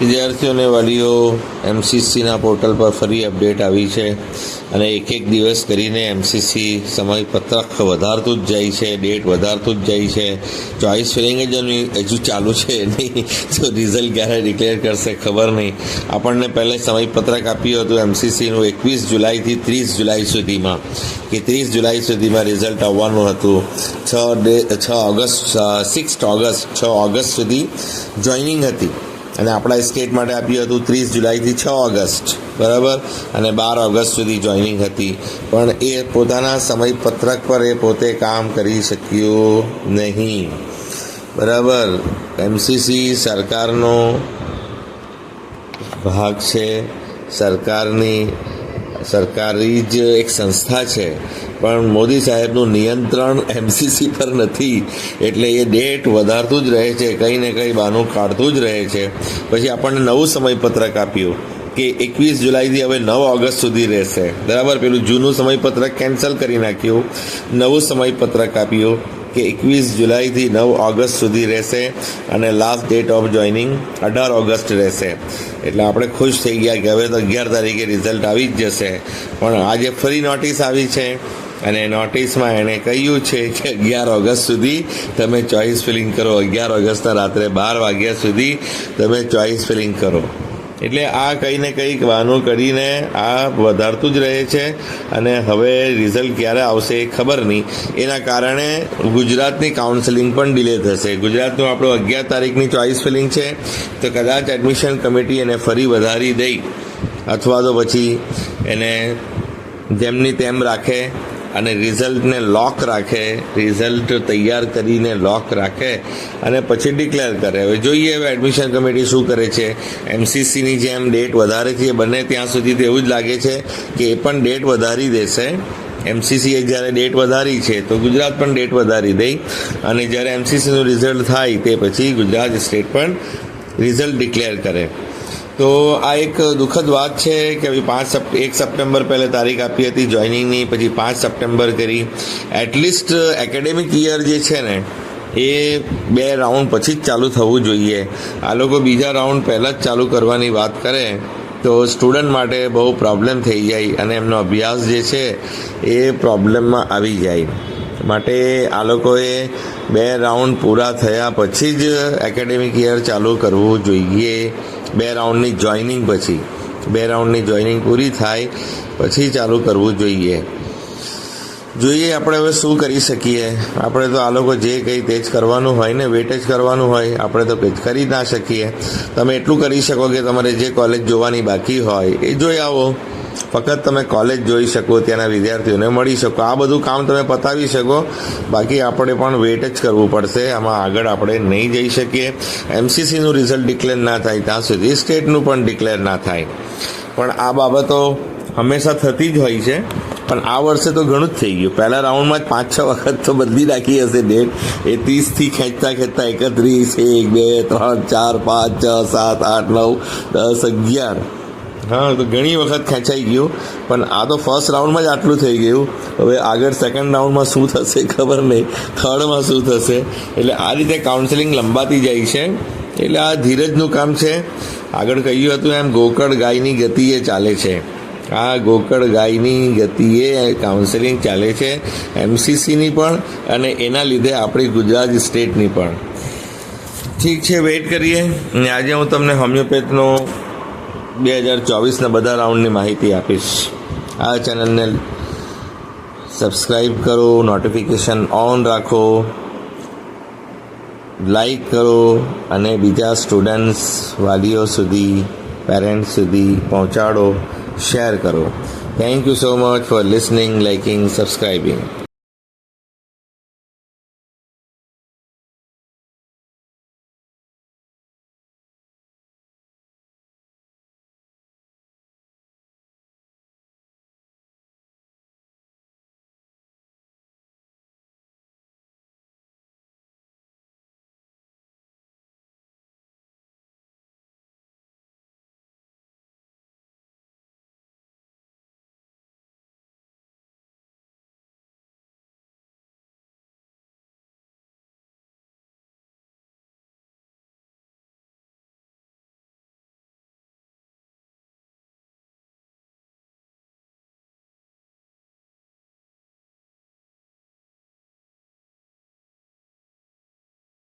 વિદ્યાર્થીઓને, વાલીઓ એમસીસીના પોર્ટલ પર ફરી અપડેટ આવી છે અને એક એક દિવસ કરીને એમસીસી સમયપત્રક વધારતું જ જાય છે, ડેટ વધારતું જ જાય છે. ચોઈસ ફિલિંગ હજુ ચાલુ છે નહીં, તો રિઝલ્ટ ક્યારે ડિક્લેર કરશે ખબર નહીં. આપણને પહેલે સમયપત્રક આપ્યું હતું એમસીસીનું એકવીસ જુલાઈથી ત્રીસ જુલાઈ સુધીમાં, કે ત્રીસ જુલાઈ સુધીમાં રિઝલ્ટ આવવાનું હતું. છ ડે, છ ઓગસ્ટ સિક્સ ઓગસ્ટ, છ ઓગસ્ટ સુધી જોઈનિંગ હતી. અને આપણા સ્ટેટ માટે આપ્યું હતું ત્રીસ જુલાઈથી છ ઓગસ્ટ, બરાબર? અને બાર ઓગસ્ટ સુધી જોઈનિંગ હતી. પણ એ પોતાના સમયપત્રક પર એ પોતે કામ કરી શક્યું નહીં. બરાબર? એમસીસી સરકારનો ભાગ છે. સરકારની સરકારી જ એક સંસ્થા છે. પણ મોદી સાહેબનું નિયંત્રણ એમસીસી પર નથી. એટલે એ ડેટ વધારતું જ રહે છે, કંઈ ને કંઈ બહાનું કાઢતું જ રહે છે. પછી આપણને નવું સમયપત્રક આપ્યું કે એકવીસ જુલાઈથી હવે નવ ઓગસ્ટ સુધી રહેશે. બરાબર? પેલું જૂનું સમયપત્રક કેન્સલ કરી નાખ્યું. નવું સમયપત્રક આપ્યું. કે એકવીસ જુલાઈથી નવ ઓગસ્ટ સુધી રહેશે અને લાસ્ટ ડેટ ઓફ જોઈનિંગ અઢાર ઓગસ્ટ રહેશે. એટલે આપણે ખુશ થઈ ગયા કે હવે તો અગિયાર તારીખે રિઝલ્ટ આવી જ જશે. પણ આજે ફરી નોટિસ આવી છે અને નોટિસમાં એણે કહ્યું છે કે અગિયાર ઓગસ્ટ સુધી તમે ચોઈસ ફિલિંગ કરો. અગિયાર ઓગસ્ટના રાત્રે બાર વાગ્યા સુધી તમે ચોઈસ ફિલિંગ કરો. એટલે આ કંઈ ને કંઈક બહાનું કરીને આ વધારતું જ રહે છે અને હવે રિઝલ્ટ ક્યારે આવશે એ ખબર નહીં. એના કારણે ગુજરાતની કાઉન્સેલિંગ પણ ડિલે થશે. ગુજરાતનું આપણું અગિયાર તારીખની ચોઈસ ફિલિંગ છે. તો કદાચ એડમિશન કમિટી એને ફરી વધારી દઈ. અથવા તો પછી એને જેમની તેમ રાખે અને રિઝલ્ટને લોક રાખે, રિઝલ્ટ તૈયાર કરીને લોક રાખે અને પછી ડિક્લેર કરે. હવે જોઈએ હવે એડમિશન કમિટી શું કરે છે. એમસીસીની જેમ ડેટ વધારે છે, એ બને ત્યાં સુધી તો એવું જ લાગે છે કે એ પણ ડેટ વધારી દેશે. એમસીસીએ જ્યારે ડેટ વધારી છે, તો ગુજરાત પણ ડેટ વધારી દઈ અને જ્યારે એમસીસીનું રિઝલ્ટ થાય, તે પછી ગુજરાત સ્ટેટ પણ રિઝલ્ટ ડિક્લેર કરે. તો આ એક દુઃખદ વાત છે કે ભાઈ પાંચ એક સપ્ટેમ્બર પહેલાં તારીખ આપી હતી જોઈનિંગની પછી પાંચ સપ્ટેમ્બર કરી. એટલીસ્ટ એકેડેમિક યર જે છે ને, એ બે રાઉન્ડ પછી જ ચાલુ થવું જોઈએ. આ લોકો બીજા રાઉન્ડ પહેલાં જ ચાલુ કરવાની વાત કરે, તો સ્ટુડન્ટ માટે બહુ પ્રોબ્લેમ થઈ જાય અને એમનો અભ્યાસ જે છે, એ પ્રોબ્લેમમાં આવી જાય. માટે આ લોકોએ બે રાઉન્ડ પૂરા થયા પછી જ એકેડેમિક યર ચાલુ કરવું જોઈએ. બે રાઉન્ડની જોઈનિંગ પછી, બે રાઉન્ડની જોઈનિંગ પૂરી થાય, પછી ચાલુ કરવું જોઈએ. જોઈએ આપણે હવે શું કરી શકીએ. આપણે તો આ લોકો જે કંઈ તે જ કરવાનું હોય ને, વેટ જ કરવાનું હોય, આપણે તો કંઈ કરી ના શકીએ. તમે એટલું કરી શકો કે તમારે જે કોલેજ જોવાની બાકી હોય, એ જોઈ આવો. ફક્ત તમે કોલેજ જોઈ શકો, ત્યાંના વિદ્યાર્થીઓને મળી શકો. આ બધું કામ તમે પતાવી શકો. બાકી આપણે પણ વેટ જ કરવું પડશે. આમાં આગળ આપણે નહીં જઈ શકીએ. એમસીસીનું રિઝલ્ટ ડિક્લેર ના થાય ત્યાં સુધી સ્ટેટનું પણ ડિક્લેર ના થાય. પણ આ બાબતો હંમેશા થતી જ હોય છે. પણ આ વર્ષે તો ઘણું જ થઈ ગયું. પહેલા રાઉન્ડમાં જ પાંચ છ વખત તો બદલી રાખી હશે ડેટ એ ત્રીસથી ખેંચતા ખેંચતા એકત્રીસ, એક, બે, ત્રણ, ચાર, પાંચ, છ, સાત, આઠ, નવ, દસ, અગિયાર. હા, તો ઘણી વખત ખેંચાઈ ગયું, પણ આ તો ફર્સ્ટ રાઉન્ડમાં જ આટલું થઈ ગયું. હવે આગળ સેકન્ડ રાઉન્ડમાં શું થશે ખબર નહીં. થર્ડમાં શું થશે? એટલે આ રીતે કાઉન્સેલિંગ લંબાતી જાય છે. એટલે આ ધીરજનું કામ છે. આગળ કહ્યું હતું એમ, ગોકળ ગાયની ગતિએ ચાલે છે. આ ગોકળ ગાયની ગતિએ કાઉન્સેલિંગ ચાલે છે. એમસીસીની પણ અને એના લીધે આપણી ગુજરાત સ્ટેટની પણ. ઠીક છે વેઇટ કરીએ. અને આજે હું તમને હોમિયોપેથનો બે હજાર ચોવીસના બધા રાઉન્ડની માહિતી આપીશ. આ ચેનલને સબસ્ક્રાઈબ કરો, નોટિફિકેશન ઓન રાખો લાઈક કરો અને બીજા સ્ટુડન્ટ્સ, વાલીઓ સુધી, પેરેન્ટ્સ સુધી પહોંચાડો, શેર કરો. Thank you so much for listening liking subscribing